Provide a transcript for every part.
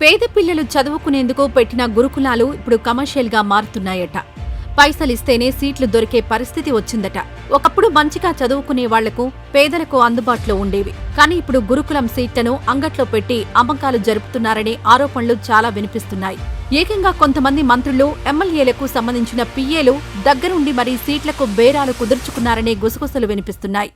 పేద పిల్లలు చదువుకునేందుకు పెట్టిన గురుకులాలు ఇప్పుడు కమర్షియల్గా మారుతున్నాయట. పైసలిస్తేనే సీట్లు దొరికే పరిస్థితి వచ్చిందట. ఒకప్పుడు మంచిగా చదువుకునే వాళ్ళకు పేదలకు అందుబాటులో ఉండేవి. కానీ ఇప్పుడు గురుకులం సీట్లను అంగట్లో పెట్టి అమ్మకాలు జరుపుతున్నారనే ఆరోపణలు చాలా వినిపిస్తున్నాయి. ఏకంగా కొంతమంది మంత్రులు ఎమ్మెల్యేలకు సంబంధించిన పిఏలు దగ్గరుండి మరీ సీట్లకు బేరాలు కుదుర్చుకున్నారనే గుసగుసలు వినిపిస్తున్నాయి.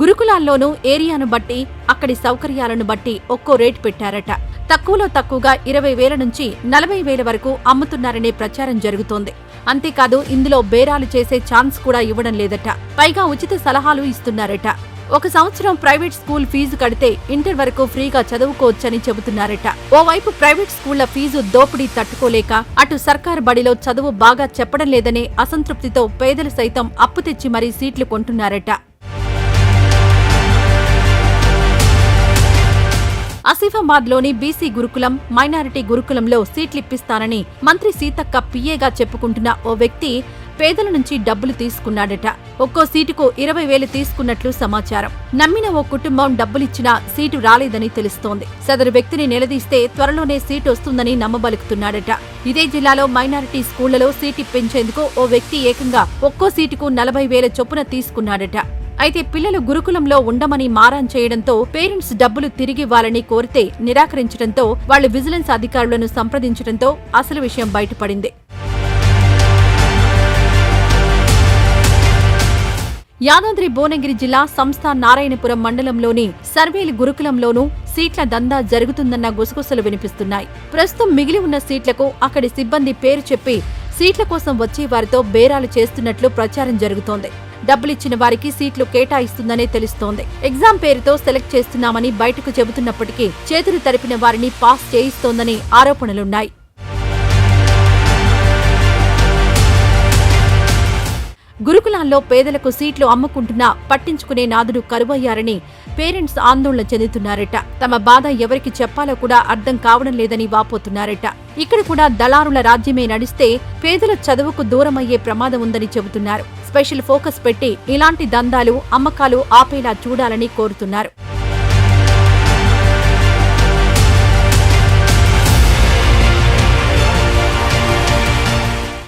గురుకులాల్లోనూ ఏరియాను బట్టి అక్కడి సౌకర్యాలను బట్టి ఒక్కో రేటు పెట్టారట. తక్కువలో తక్కువగా ఇరవై వేల నుంచి నలభై వేల వరకు అమ్ముతున్నారనే ప్రచారం జరుగుతోంది. అంతేకాదు ఇందులో బేరాలు చేసే ఛాన్స్ కూడా ఇవ్వడం లేదట. పైగా ఉచిత సలహాలు ఇస్తున్నారట. ఒక సంవత్సరం ప్రైవేట్ స్కూల్ ఫీజు కడితే ఇంటర్ వరకు ఫ్రీగా చదువుకోవచ్చని చెబుతున్నారట. ఓవైపు ప్రైవేట్ స్కూళ్ళ ఫీజు దోపిడీ తట్టుకోలేక అటు సర్కారు బడిలో చదువు బాగా చెప్పడం లేదనే అసంతృప్తితో పేదలు సైతం అప్పు తెచ్చి మరీ సీట్లు కొంటున్నారట. ఆసిఫాబాద్లోని బీసీ గురుకులం మైనారిటీ గురుకులంలో సీట్లిప్పిస్తానని మంత్రి సీతక్క పిఏగా చెప్పుకుంటున్న ఓ వ్యక్తి పేదల నుంచి డబ్బులు తీసుకున్నాడట. ఒక్కో సీటుకు ఇరవై వేలు తీసుకున్నట్లు సమాచారం. నమ్మిన ఓ కుటుంబం డబ్బులిచ్చినా సీటు రాలేదని తెలుస్తోంది. సదరు వ్యక్తిని నిలదీస్తే త్వరలోనే సీటు వస్తుందని నమ్మబలుకుతున్నాడట. ఇదే జిల్లాలో మైనారిటీ స్కూళ్ళలో సీటు ఇప్పించేందుకు ఓ వ్యక్తి ఏకంగా ఒక్కో సీటుకు నలభై వేల చొప్పున తీసుకున్నాడట. అయితే పిల్లలు గురుకులంలో ఉండమని మారాన్ చేయడంతో పేరెంట్స్ డబ్బులు తిరిగివ్వాలని కోరితే నిరాకరించడంతో వాళ్ళు విజిలెన్స్ అధికారులను సంప్రదించడంతో అసలు విషయం బయటపడింది. యాదాద్రి భువనగిరి జిల్లా సంస్థ నారాయణపురం మండలంలోని సర్వేలు గురుకులంలోనూ సీట్ల దందా జరుగుతుందన్న గుసగుసలు వినిపిస్తున్నాయి. ప్రస్తుతం మిగిలి ఉన్న సీట్లకు అక్కడి సిబ్బంది పేరు చెప్పి సీట్ల కోసం వచ్చే వారితో బేరాలు చేస్తున్నట్లు ప్రచారం జరుగుతోంది. డబ్బులిచ్చిన వారికి సీట్లు కేటాయిస్తుందనే తెలుస్తోంది. ఎగ్జామ్ పేరుతో సెలెక్ట్ చేస్తున్నామని బయటకు చెబుతున్నప్పటికీ చేతులు తరిపిన వారిని పాస్ చేయిస్తోందని ఆరోపణలున్నాయి. గురుకులాల్లో పేదలకు సీట్లు అమ్ముకుంటున్నా పట్టించుకునే నాదుడు కరువయ్యారని పేరెంట్స్ ఆందోళన చెందుతున్నారట. తమ బాధ ఎవరికి చెప్పాలో కూడా అర్థం కావడం లేదని వాపోతున్నారట. ఇక్కడ కూడా దళారుల రాజ్యమే నడిస్తే పేదల చదువుకు దూరమయ్యే ప్రమాదం ఉందని చెబుతున్నారు. స్పెషల్ ఫోకస్ పెట్టి ఇలాంటి దందాలు అమ్మకాలు ఆపేలా చూడాలని కోరుతున్నారు.